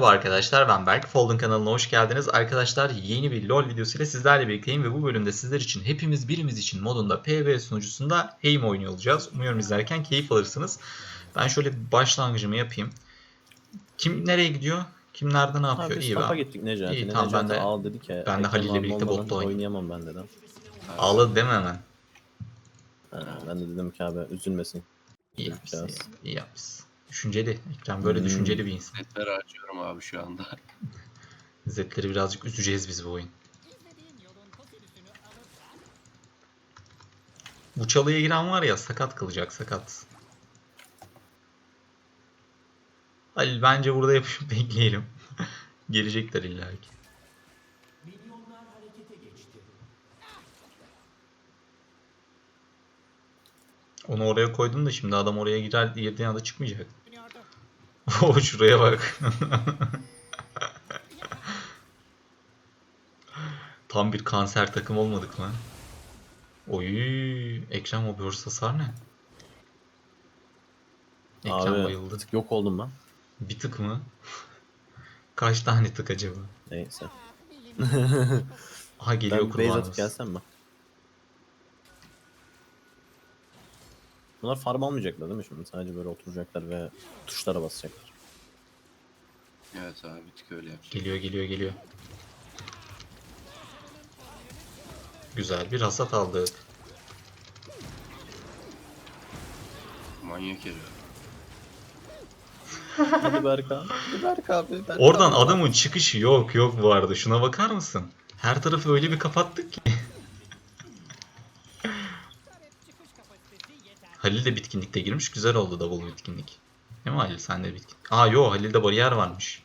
Merhaba arkadaşlar ben Berk. Folding kanalına hoş geldiniz. Arkadaşlar yeni bir LoL videosuyla sizlerle birlikteyim ve bu bölümde sizler için hepimiz birimiz için modunda PvE sunucusunda Heim oynuyor olacağız. Umuyorum izlerken keyif alırsınız. Ben şöyle bir başlangıcımı yapayım. Kim nereye gidiyor? Kim nerede ne yapıyor? Abi İyi ben. gittik Necati. İyi, Necati tamam, ben de- al dedik ya. ben de Halil'le abi birlikte botta. Oynayamam ben dedim. Ağladı mi hemen? Ha, ben de dedim ki abi üzülmesin. İyi yapmışsın. İyi yapmışsın. Düşünceli. Ekrem böyle Hmm. düşünceli bir insan. Setler açıyorum abi şu anda. Zetleri birazcık üzeceğiz biz bu oyun. Bu çalıya giren var ya sakat kalacak sakat. Halil bence burada yapışıp bekleyelim. Gelecekler illa ki. Onu oraya koydum da şimdi adam oraya girer girdiğin anda çıkmayacak. O şuraya bak. Tam bir kanser takım olmadık mı? Oy, Ekrem o burst hasar ne? Ekrem Abi bayıldı. tık yok oldum ben. Bir tık mı? Kaç tane tık acaba? Neyse. Aha geliyor ben base atıp gelsem mi? Bunlar farm almayacaklar değil mi şimdi? Sadece böyle oturacaklar ve tuşlara basacaklar. Evet abi bir tık öyle yapacağım. Geliyor geliyor geliyor. Güzel bir hasat aldık. Manyak herif. Hadi Berk abi. Hadi Berk abi. Berk Oradan abi. adamın çıkışı yok yok bu arada. Şuna bakar mısın? Her tarafı öyle bir kapattık ki. Halil de bitkinlikte girmiş. Güzel oldu double bitkinlik. Değil mi Halil? Sen de bitkin. Aa yo Halil'de bariyer varmış.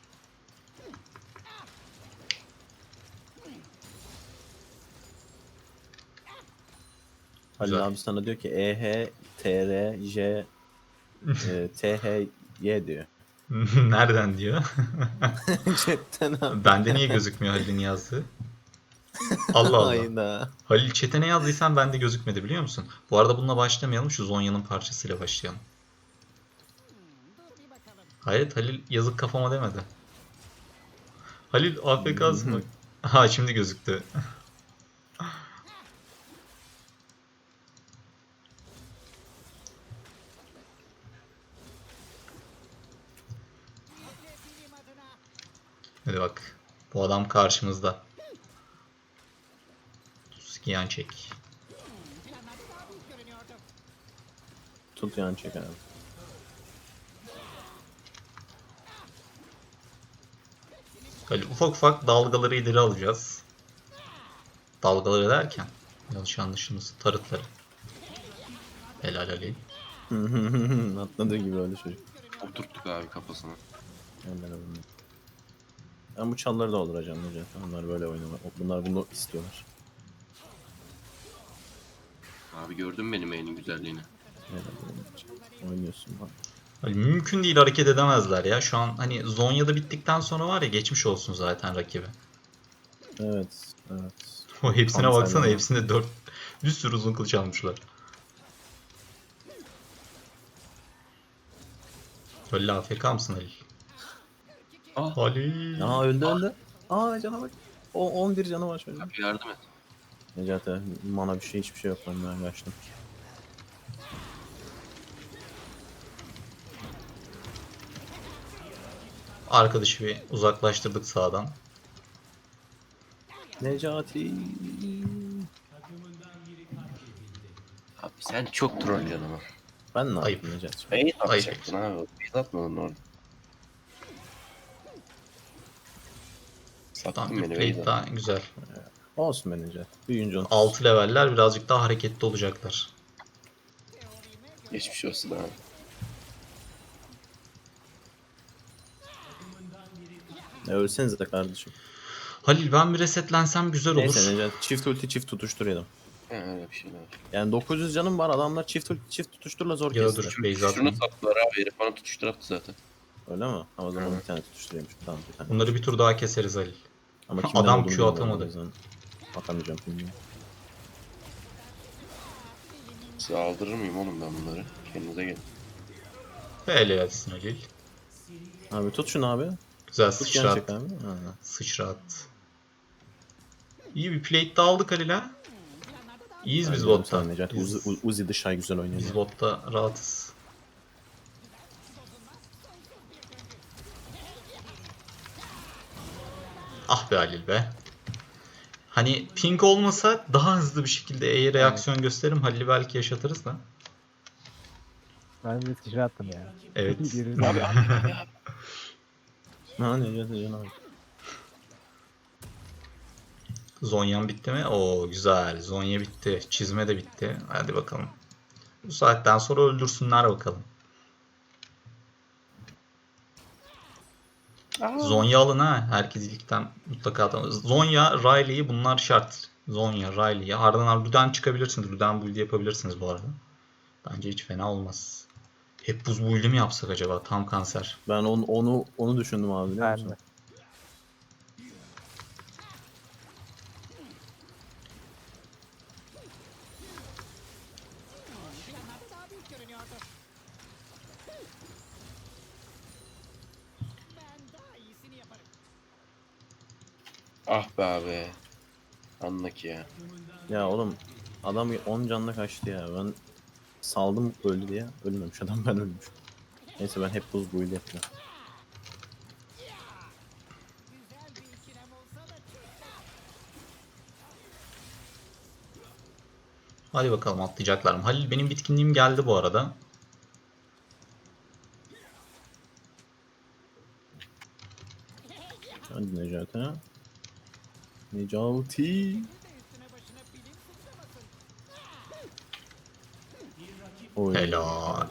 Halil Güzel. abi sana diyor ki E, H, T, R, J, e, T, H, Y diyor. Nereden diyor? Chatten abi. Bende niye gözükmüyor Halil'in yazdığı? Allah Allah. Hayda. Halil chat'e ne yazdıysan bende gözükmedi biliyor musun? Bu arada bununla başlamayalım. Şu Zonya'nın parçasıyla başlayalım. Hayret Halil yazık kafama demedi. Halil AFK'sın bak. Ha şimdi gözüktü. Hadi bak. Bu adam karşımızda. Skiyan çek. Tut yan çek abi. Böyle ufak ufak dalgaları ileri alacağız. Dalgaları derken yanlış anlaşılmasın tarıtları. Helal Ali. Atladığı gibi öyle çocuk. Oturttuk abi kafasına. Öyle öyle. Ben bu çalları da dolduracağım Necati. Onlar böyle oynuyorlar. Bunlar bunu istiyorlar. Abi gördün mü benim en güzelliğini? Öyle. Oynuyorsun bak. Hani mümkün değil hareket edemezler ya. Şu an hani Zonya'da bittikten sonra var ya geçmiş olsun zaten rakibi. Evet. Evet. O hepsine Tam baksana hepsinde 4 bir sürü uzun kılıç almışlar. Halil AFK mısın Halil? Ah Halil. Aa öldü öldü. Aa cana bak. O 11 canı var şöyle. abi yardım et. Necati mana bir şey hiçbir şey yok ben ben kaçtım. Arkadaşı bir uzaklaştırdık sağdan. Necati. Abi sen çok trollüyorsun ama. Ben ne Ayıp. yapayım Necati? Ayıp. atacaktın abi. Beyt atmadın orada. Tamam Sattın beni plate Beyt daha güzel. Olsun be Necati. Büyüyünce onu. 6 leveller birazcık daha hareketli olacaklar. Geçmiş olsun abi. E, ölsenize de kardeşim. Halil ben bir resetlensem güzel olur. Neyse Necati çift ulti çift tutuşturuyordum. He öyle bir şey var. Yani 900 canım var adamlar çift ulti çift tutuşturla zor Ya kesti. dur Beyza Şunu sattılar abi herif bana tutuştur attı zaten. Öyle mi? Ama o zaman Hı. bir tane tutuşturayım. Tamam bir tane. Bunları bir tur daha keseriz Halil. Ama Adam kimden olduğunu Q bilmiyorum, atamadı. o yüzden Atamayacağım bilmiyorum. Size aldırır mıyım oğlum ben bunları? Kendinize gelin. Hele gelsin Halil. Abi tut şunu abi. Güzel Tut sıçrat. gerçekten mi? Ha. Sıçrat. İyi bir plate de aldık Halil'e. İyiyiz biz botta. Necati, Uzi, Biz, U- Uzi dışarı güzel oynuyor. biz botta rahatız. Ah be Halil be. Hani ping olmasa daha hızlı bir şekilde E'ye reaksiyon gösteririm. Halil'i belki yaşatırız da. Ben bir sıçra attım ya. Evet. Abi abi abi. Ha Necati can abi. Zonyan bitti mi? Oo güzel. Zonya bitti. Çizme de bitti. Hadi bakalım. Bu saatten sonra öldürsünler bakalım. Zonya alın ha. Herkes ilkten mutlaka alın. Zonya, Riley'i bunlar şart. Zonya, Riley'i. Ardından Luden çıkabilirsiniz. Luden build yapabilirsiniz bu arada. Bence hiç fena olmaz. Hep buz build'i mi yapsak acaba? Tam kanser. Ben onu onu onu düşündüm abi biliyor Ben musun? de. Ah be abi. Ya. Ya oğlum adam 10 canla kaçtı ya. Ben saldım öldü diye. Ölmemiş adam ben ölmüş. Neyse ben hep buz build yapacağım. Hadi bakalım atlayacaklar mı? Halil benim bitkinliğim geldi bu arada. Hadi Necati ha. Necati. Oy, Helal.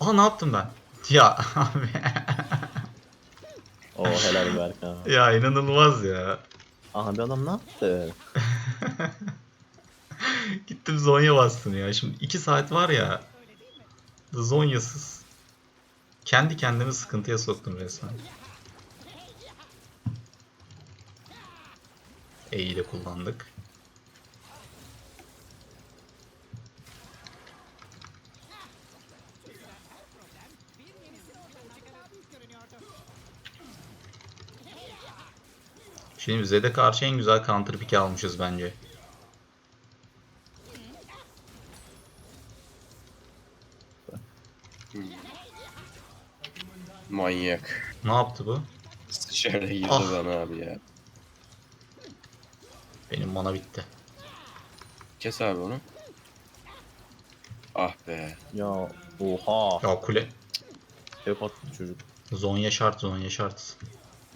Aa ne yaptım ben? Ya abi. Oo helal Berk ha. ya inanılmaz ya. Aha bir adam ne yaptı? Gittim Zonya bastım ya. Şimdi 2 saat var ya. Zonyasız. Kendi kendimi sıkıntıya soktum resmen. E'yi de kullandık. Şimdi Zed'e karşı en güzel counter pick almışız bence. Manyak. Ne yaptı bu? Sıçarda girdi Ah. bana abi ya. Benim mana bitti. Kes abi onu. Ah be. Ya oha. Ya kule. Hep attı çocuk. Zonya şart, Zonya şart.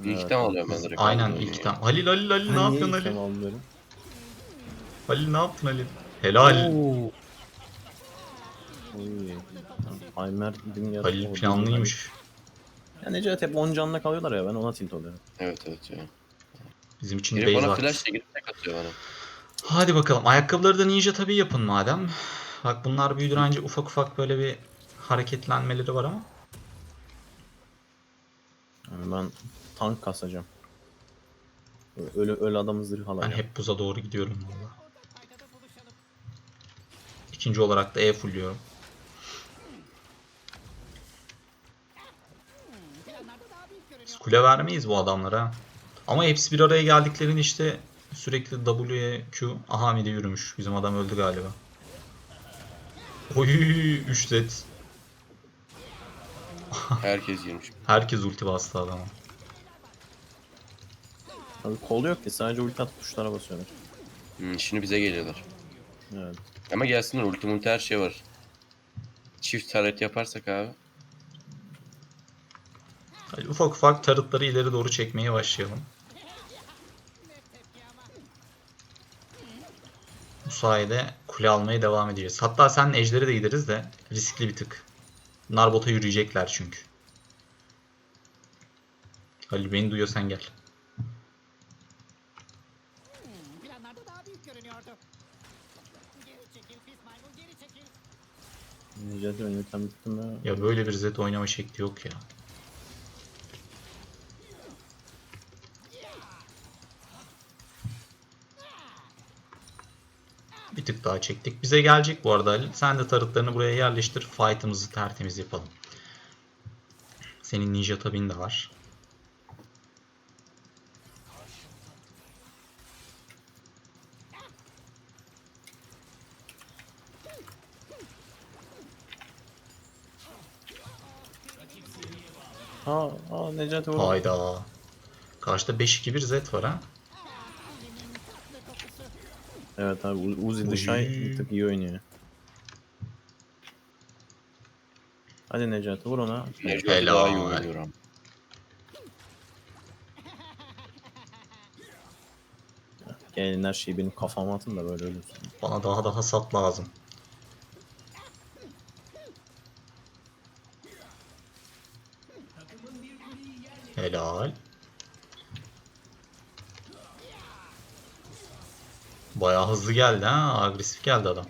İlk Evet. tam alıyorum ben direkt. Aynen ilk tam. Halil Halil Halil ne Niye yapıyorsun Halil? aldım? Halil ne yaptın Halil? Helal. Oo. Oy. Aymer bin ya. Halil planlıymış. Ya Necati hep 10 canla kalıyorlar ya ben ona tilt oluyorum. Evet evet ya. Bizim için Biri base bana var. flashla girip tek atıyor bana. Hadi bakalım. Ayakkabıları da ninja tabii yapın madem. Bak bunlar büyüdüğünce ufak ufak böyle bir hareketlenmeleri var ama. Yani ben tank kasacağım. Ölü, ölü adamı zırh Ben alacağım. hep buza doğru gidiyorum valla. İkinci olarak da E fullüyorum. Biz kule vermeyiz bu adamlara. Ama hepsi bir araya geldiklerinde işte sürekli W'ye Q. Aha midi yürümüş. Bizim adam öldü galiba. Oy 3 set. Herkes girmiş. Herkes ulti bastı adama. Abi kol yok ki sadece ulti atıp tuşlara basıyorlar. Hmm, şimdi bize geliyorlar. Evet. Ama gelsinler ulti multi her şey var. Çift taret yaparsak abi. Hadi ufak ufak tarıtları ileri doğru çekmeye başlayalım. Bu sayede kule almaya devam edeceğiz. Hatta sen ejderi de gideriz de riskli bir tık. Bunlar bota yürüyecekler çünkü. Halil beni duyuyorsan gel. Planlarda daha büyük görünüyordu. Geri çekil pis maymun geri çekil. Necati ben yöntem bittim ya. Ya böyle bir zet oynama şekli yok ya. Bir tık daha çektik. Bize gelecek bu arada Halil. Sen de tarıtlarını buraya yerleştir. Fight'ımızı tertemiz yapalım. Senin ninja tabin de var. Aa, aa Necati vurdu. Hayda. Karşıda 5-2-1 Z var ha. Evet abi Uzi Dışay bir tık iyi oynuyor. Hadi Necati vur ona. Necati daha iyi oynuyor ama. Gelin her şeyi benim kafama atın da böyle ölürsün. Bana daha da hasat lazım. Helal. Bayağı hızlı geldi ha. Agresif geldi adam.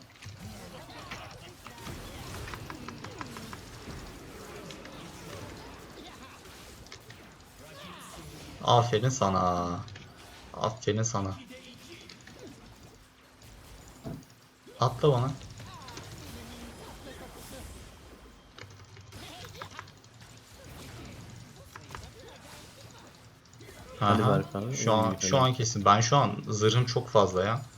Aferin sana. Aferin sana. Atla bana. Hadi Aha, Şu an şu an kesin. Ben şu an zırhım çok fazla ya.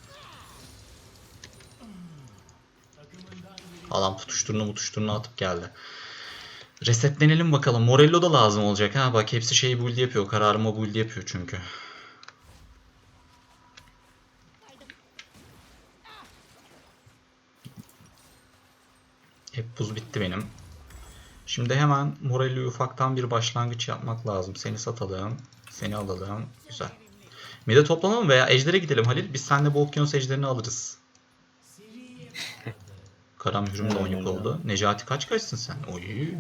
Adam tutuşturunu mutuşturunu atıp geldi. Resetlenelim bakalım. Morello da lazım olacak ha. Bak hepsi şey build yapıyor. Kararıma build yapıyor çünkü. Hep buz bitti benim. Şimdi hemen Morello'yu ufaktan bir başlangıç yapmak lazım. Seni satalım. Seni alalım. Güzel. Mide toplanalım veya Ejder'e gidelim Halil. Biz seninle bu okyanus ejderini alırız. Karam Hürüm de Evet, onyuk evet. oldu. Necati kaç kaçsın sen? Oy.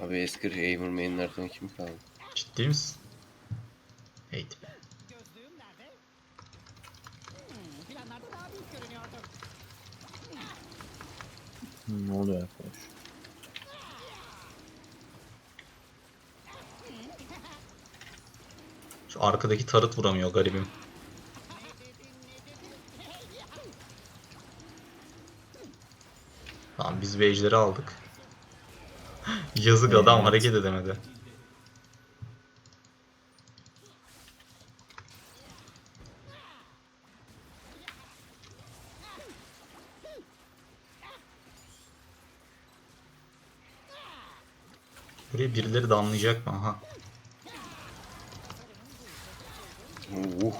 Abi eski Aimer mainlerden kim kaldı? Ciddi misin? Heyt be. Hmm, ne oluyor arkadaş? Şu arkadaki tarıt vuramıyor garibim. Tamam biz ejderi aldık. Yazık adam Evet. hareket edemedi. Buraya birileri damlayacak mı? Aha. Uh,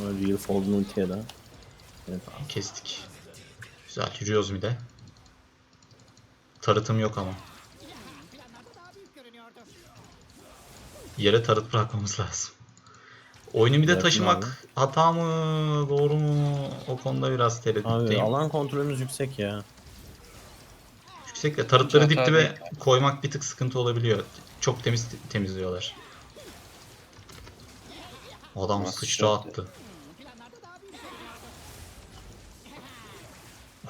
Real Fold'un ultiye de. Evet. Kestik. Güzel yürüyoruz bir de. Tarıtım yok ama. Yere tarıt bırakmamız lazım. Oyunu bir de taşımak abi. hata mı doğru mu o konuda biraz Abi tereddütteyim. alan kontrolümüz yüksek ya. Yüksek de tarıtları Hata dip dibe değil. koymak bir tık sıkıntı olabiliyor. Çok temiz temizliyorlar. Adam Nasıl sıçra yaptı? attı.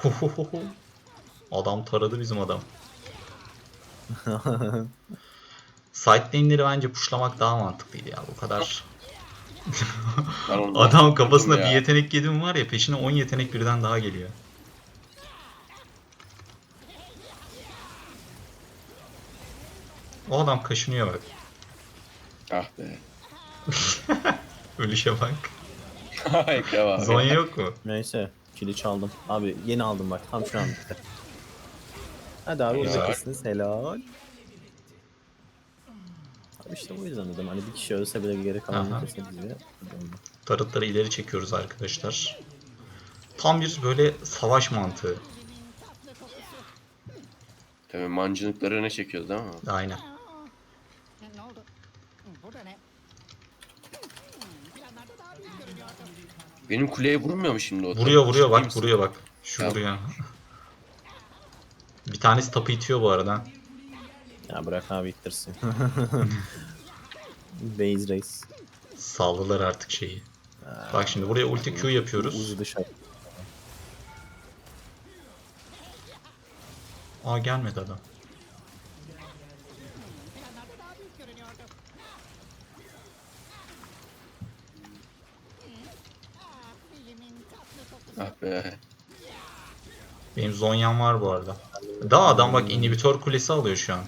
Görünüyordu. Adam taradı bizim adam. Side lane'leri bence pushlamak daha mantıklıydı ya. Bu kadar. Adam kafasına bir yetenek yedi mi var ya peşine 10 yetenek birden daha geliyor. O adam kaşınıyor bak. Ah be. Ölüşe bak. Zonya yok mu? Neyse. Kili çaldım. Abi yeni aldım bak. Tam şu an bitti. Hadi abi Güzel. vuracaksınız. Helal. Abi işte bu yüzden dedim. Hani bir kişi ölse bile geri Aha. kalan diye. Tarıtları ileri çekiyoruz arkadaşlar. Tam bir böyle savaş mantığı. Tabii mancınıkları öne çekiyoruz değil mi? Aynen. Ne oldu? Bu da ne? Planlarda daha büyük görünüyordu. Benim kuleye vurmuyor mu şimdi o? Vuruyor vuruyor bak vuruyor bak. Şu Tamam. vuruyor. Bir tanesi tapı itiyor bu arada. Ya bırak abi ittirsin. Base race. Saldılar artık şeyi. Bak şimdi buraya ulti Q yapıyoruz. Uzi dışarı. Aa gelmedi adam. Ah. Ah be. Benim Zonya'm var bu arada. Daha adam bak inhibitör kulesi alıyor şu an.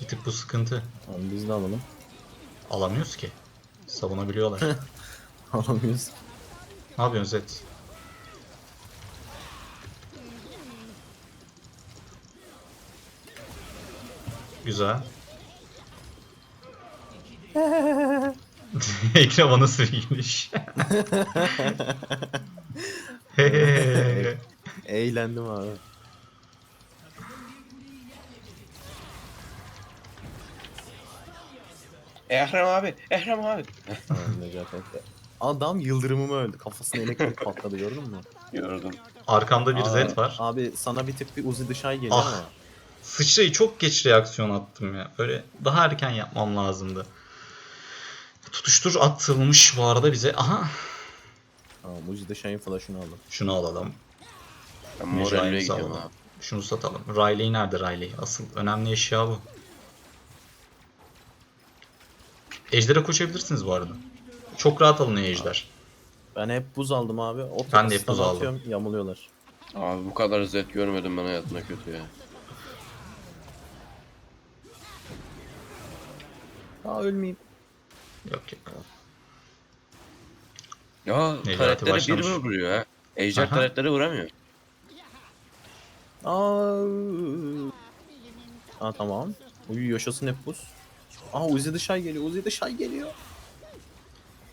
Bir tık bu sıkıntı. Tamam biz de alalım. Alamıyoruz ki. Savunabiliyorlar. Alamıyoruz. ne yapıyorsun Zed? Güzel. Ekrem nasıl bir gülüş? Eğlendim abi. Ehrem abi, Ehrem abi. Necati ekle. Adam yıldırımımı öldü. Kafasına elektrik patladı gördün mü? Gördüm. Arkamda bir Aa, Zed var. Abi sana bir tık bir Uzi dışay geliyor Ah. ama. Sıçrayı çok geç reaksiyon attım ya. Böyle daha erken yapmam lazımdı. Tutuştur atılmış bu arada bize. Aha. Tamam Uzi dışayın flash'ını aldım. Şunu alalım. Ben Mecai'mizi moralliye gidiyorum alalım. abi. Şunu satalım. Riley nerede Riley? Asıl önemli eşya bu. Ejder'e koşabilirsiniz bu arada. Çok rahat alınıyor ejder. Ben hep buz aldım abi. O Ben de hep buz aldım. atıyorum, Yamuluyorlar. Abi bu kadar zet görmedim ben hayatımda kötü ya. Aa ölmeyeyim. Yok yok. Ya Necati taretlere bir başlamış. mi vuruyor ha? Ejder Aha. taretlere vuramıyor. Aa. Aa tamam. Uyu yaşasın hep buz. Aa Uzi dışay geliyor. Uzi dışay geliyor.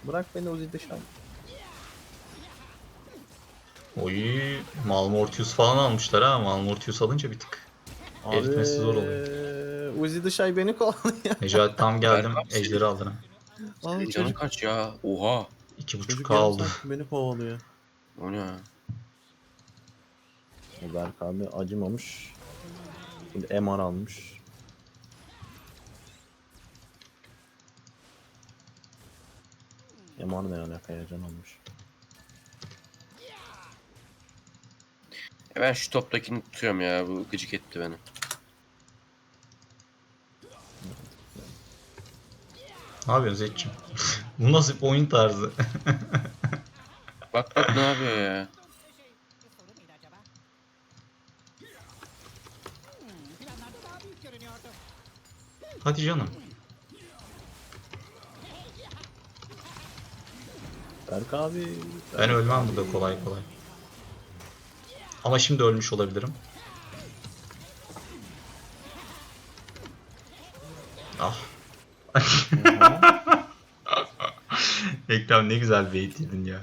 Bırak beni Uzi dışay. Oy, Malmortius falan almışlar ha. Malmortius alınca bir tık. Eritmesi zor oluyor. Uzi dışay beni kovalıyor. Necati tam geldim. Ejder'i aldım. Aa Canı çocuk, kaç ya? Oha. İki buçuk çocuk kaldı. yarım saat beni kovalıyor. O ne ya? Berk abi acımamış. Şimdi MR almış. MR ne alaka ya can almış. E ben şu toptakini tutuyorum ya. Bu gıcık etti beni. Ne yapıyorsun Zed'cim? Bu nasıl bir oyun tarzı? Bak bak ne yapıyor ya? Sorun neydi acaba? Hmm, planlarda daha büyük görünüyordu. Hadi canım. Berk abi. Ben ölmem burada kolay kolay. Ama şimdi ölmüş olabilirim. Ah. Ekrem ne güzel bait yedin ya.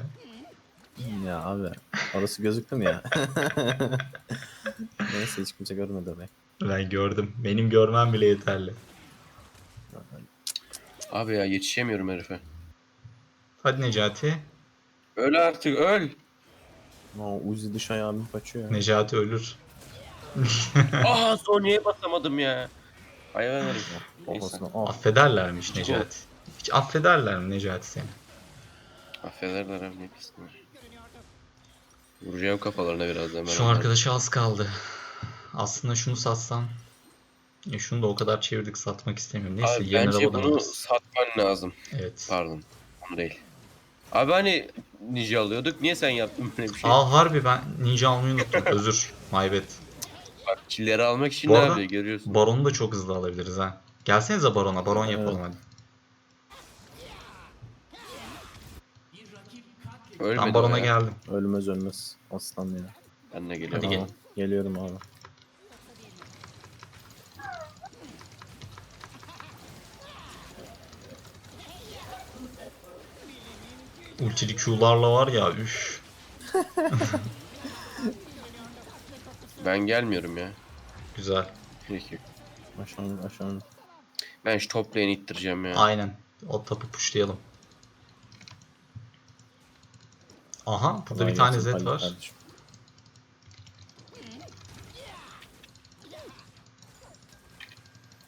Ya abi orası gözüktü mü ya? Neyse hiç kimse görmedi be. Ben gördüm. Benim görmem bile yeterli. Abi ya yetişemiyorum herife. Hadi Necati. Öl artık öl. Aa Uzi dışay abim kaçıyor ya. Necati ölür. Aa Sony'ye basamadım ya. Hayvan herif. Neyse. Affederlermiş Necati. Hiç affederler mi Necati seni? Affederler abi ne pisler. Vuracağım kafalarına birazdan ben. Şu onları. arkadaşa az kaldı. Aslında şunu satsam. Ya şunu da o kadar çevirdik satmak istemiyorum. Neyse Abi yarın bence arabadan bunu alırız. satman lazım. Evet. Pardon. Onu değil. Abi hani ninja alıyorduk. Niye sen yaptın böyle bir şey? Aa harbi ben ninja almayı unuttum. Özür. My bad. Bak killeri almak için Bu ne arada- yapıyor görüyorsun. Baron'u da çok hızlı alabiliriz ha. Gelsenize Baron'a. Baron Evet. yapalım hadi. Ölmedi Ben o Baron'a ya. geldim. Ölmez ölmez. Aslan ya. Ben de geliyorum. Hadi Aa, gelin. Geliyorum abi. Ultili Q'larla var ya üf. Ben gelmiyorum ya. Güzel. Peki. Aşağı aşağı. Ben şu top lane'i ittireceğim ya. Aynen. O tapı pushlayalım. Aha burada bir tane Z var. kardeşim.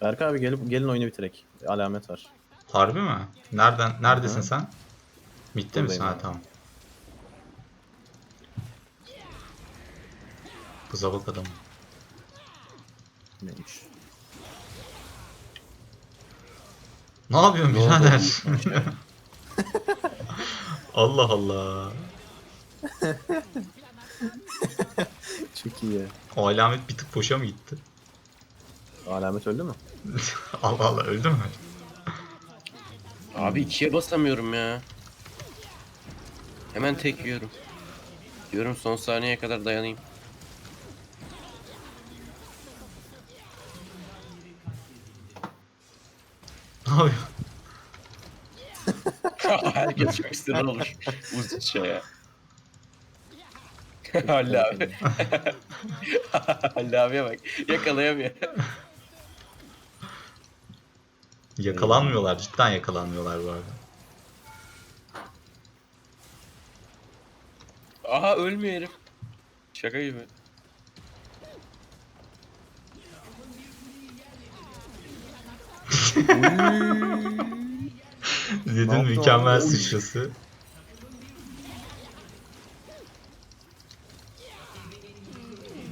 Berk abi gelip gelin oyunu bitirek. Alamet var. Harbi mi? Nereden? Neredesin Hı hı. sen? Misin? Ha abi. tamam. Kıza bak adam. Neymiş? Ne yapıyorsun Ne birader? Allah Allah. Çok iyi ya. O alamet bir tık boşa mı gitti? Alamet öldü mü? Allah Allah öldü mü? Abi ikiye basamıyorum ya. Hemen tek yiyorum. Diyorum son saniyeye kadar dayanayım. Ne yapıyor? Herkes çok sinir olmuş. Uzun şey ya. Halil abi. Halil abiye bak. Yakalayamıyor. Yakalanmıyorlar. Cidden yakalanmıyorlar bu arada. Aha ölmüyor herif. Şaka gibi. Zed'in yaptı mükemmel abi? Sıçrası.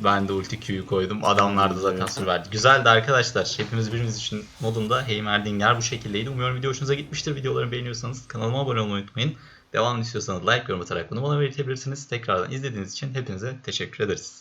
Ben de ulti Q'yu koydum. Adamlar da zaten sur verdi. Güzeldi arkadaşlar. Hepimiz birimiz için modunda Heimerdinger bu şekildeydi. Umuyorum video hoşunuza gitmiştir. Videoları beğeniyorsanız kanalıma abone olmayı unutmayın. Devamını istiyorsanız like, yorum atarak bunu bana belirtebilirsiniz. Tekrardan izlediğiniz için hepinize teşekkür ederiz.